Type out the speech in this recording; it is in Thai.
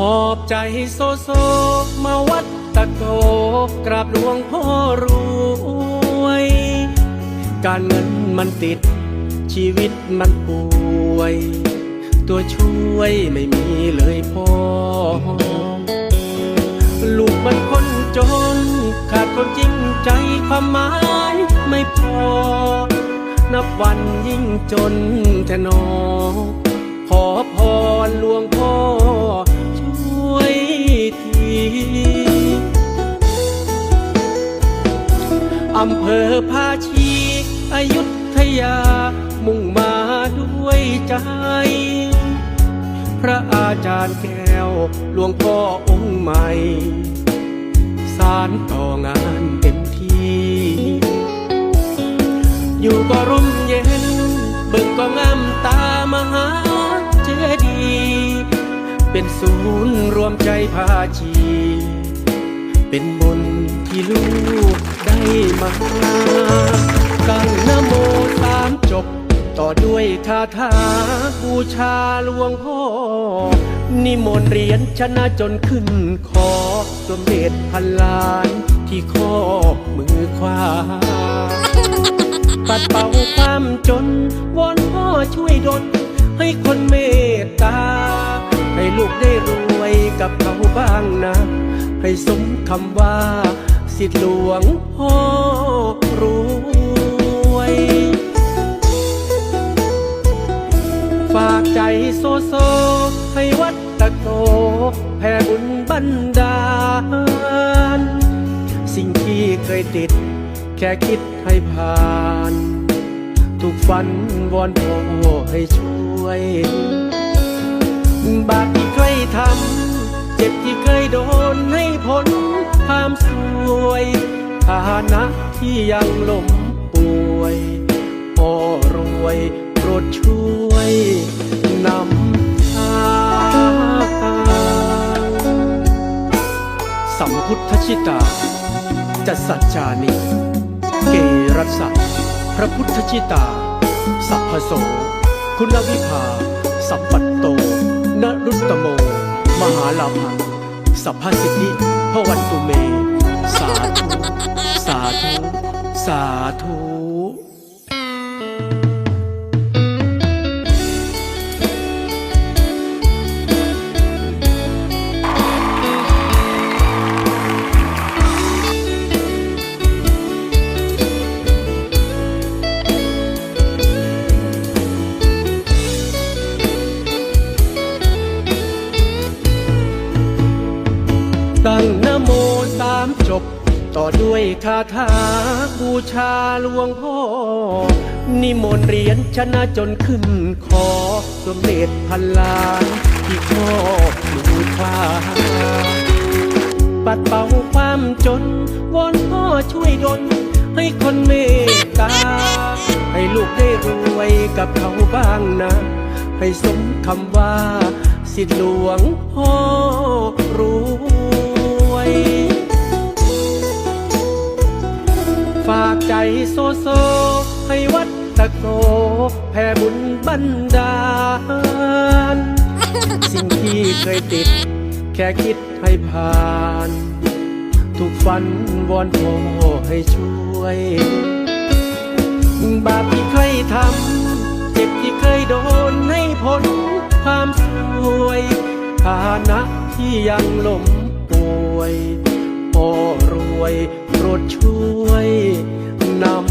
หอบใจโซโซมาวัดตะโกกราบหลวงพ่อรวย การเงินมันติด ชีวิตมันป่วย ตัวช่วยไม่มีเลยพ่อ ลูกมันคนจน ขาดคนจริงใจความหมายไม่พอ นับวันยิ่งจนแทนอ ขอพรหลวงพ่อ อำเภอภาชีอยุธยา มุ่งมาด้วยใจ พระอาจารย์แก้วหลวงพ่อองค์ใหม่ สารต่องานเต็มที่ อยู่ก็ร่มเย็น เบิ่งก็งามตา เป็นศูนย์รวมใจภาชี เป็นบุญที่ลูกได้มาตั้งนโมสามจบ ต่อด้วยคาถาบูชาหลวงพ่อ นิมนต์เรียญชนะจนขึ้นคอสมเด็จพันล้านที่ข้อมือขวาปัดเป่าความจางนะ ให้สมคำว่า สิทธิหลวงพ่อรวยฝากใจโซโซ ให้วัดตะโกแผ่บุญบันดาล สิ่งที่เคยติด แค่คิดให้ผ่าน ทุกฝันวอนพ่อให้ช่วย บาปที่เคยทำ จ็บที่เคยโดนให้พ้นความสวยฐานะที่ยังล้มป่วยพ่อรวยโปรดช่วยนำทางสัมพุทธชิตาจัสัจจานิ เกรัสสะพระพุทธชิตา สัพพโส คุณวิภา สัพปัตโต นรุตตโม มหาลาภังสัพพสิทธิพวันตุเม สาธุ สาธุ สาธุ ตั้งนโมสามจบ ต่อด้วยคาถาบูชาหลวงพ่อ นิมนต์เรียญชนะจนขึ้นคอสมเด็จพันล้านที่ครอบมือขวาปัดเป่าความจน วอนพ่อช่วยดลให้คนเมตตา ให้ลูกได้รวยกับเขาบ้างนะ ให้สมคำว่า สิทธิหลวงพ่อรู้ากใจโซโซ ให้วัดตะโกแผ่บุญบันดาล สิ่งที่เคยติด แค่คิดให้ผ่าน ทุกฝันวอนพ่อให้ช่วย บาปที่เคยทำ เจ็บที่เคยโดนให้พ้นความสวยฐานะที่ยังล้มป่วย พ่อรวยโปรดช่วยนำทา